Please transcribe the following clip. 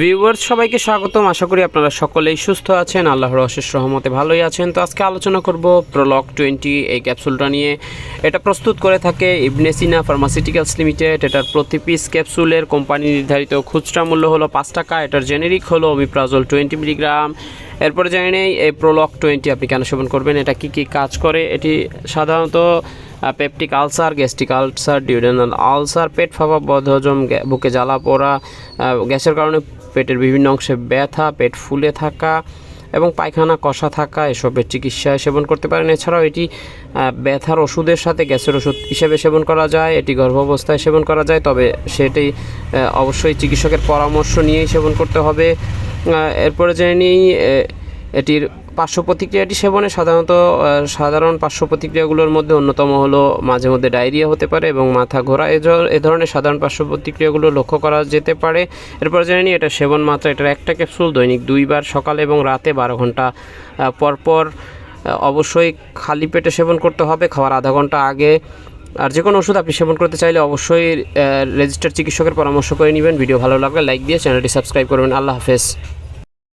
Viewers সবাইকে স্বাগতম। আশা করি আপনারা সকলেই সুস্থ আছেন। আল্লাহর অশেষ রহমতে ভালোই আছেন। তো আজকে আলোচনা করব প্রলক টোয়েন্টি এই ক্যাপসুলটা নিয়ে। এটা প্রস্তুত করে থাকে ইবনেসিনা ফার্মাসিউটিক্যালস লিমিটেড এটার প্রতি পিস ক্যাপসুলের কোম্পানি নির্ধারিত খুচরা মূল্য হলো পাঁচ টাকা। এটার জেনেরিক হলো ওমিপ্রাজল টোয়েন্টি মিলিগ্রাম এরপরে জানি নেই, এই প্রলক টোয়েন্টি আপনি কেন সেবন করবেন? এটা কি কি কাজ করে? এটি সাধারণত peptic ulcer, gastric ulcer, duodenal ulcer, পেট ফাঁপা, বদহজম বুকে জ্বালা পোড়া গ্যাসের কারণে পেটের বিভিন্ন অংশে ব্যথা, পেট ফুলে থাকা এবং পায়খানা, কষা থাকা এসবের চিকিৎসায় সেবন করতে পারেন। এছাড়াও এটি ব্যথার ওষুধের সাথে গ্যাসের ওষুধ হিসেবে সেবন করা যায়, এটি গর্ভাবস্থায় সেবন করা যায়, তবে সেটি অবশ্যই চিকিৎসকের পরামর্শ নিয়েই সেবন করতে হবে। এরপরে জেনে নিই এটির পার্শ্ব প্রতিক্রিয়াটি সেবনে সাধারণত সাধারণ পার্শ্ব প্রতিক্রিয়াগুলোর মধ্যে অন্যতম হলো মাঝে মধ্যে ডায়রিয়া হতে পারে এবং মাথা ঘোরা। এ ধর- এ ধরনের সাধারণ পার্শ্ব প্রতিক্রিয়াগুলো লক্ষ্য করা যেতে পারে। এরপর জেনে নিই, এটা সেবন মাত্রা, এটার একটা ক্যাপসুল দৈনিক দুইবার সকালে এবং রাতে বারো ঘণ্টা পরপর অবশ্যই খালি পেটে সেবন করতে হবে, খাওয়ার আধা ঘণ্টা আগে। আর যে কোনো ওষুধ আপনি সেবন করতে চাইলে অবশ্যই রেজিস্টার চিকিৎসকের পরামর্শ করে নেবেন। ভিডিও ভালো লাগলে লাইক দিয়ে চ্যানেলটি সাবস্ক্রাইব করবেন। আল্লাহ হাফেজ।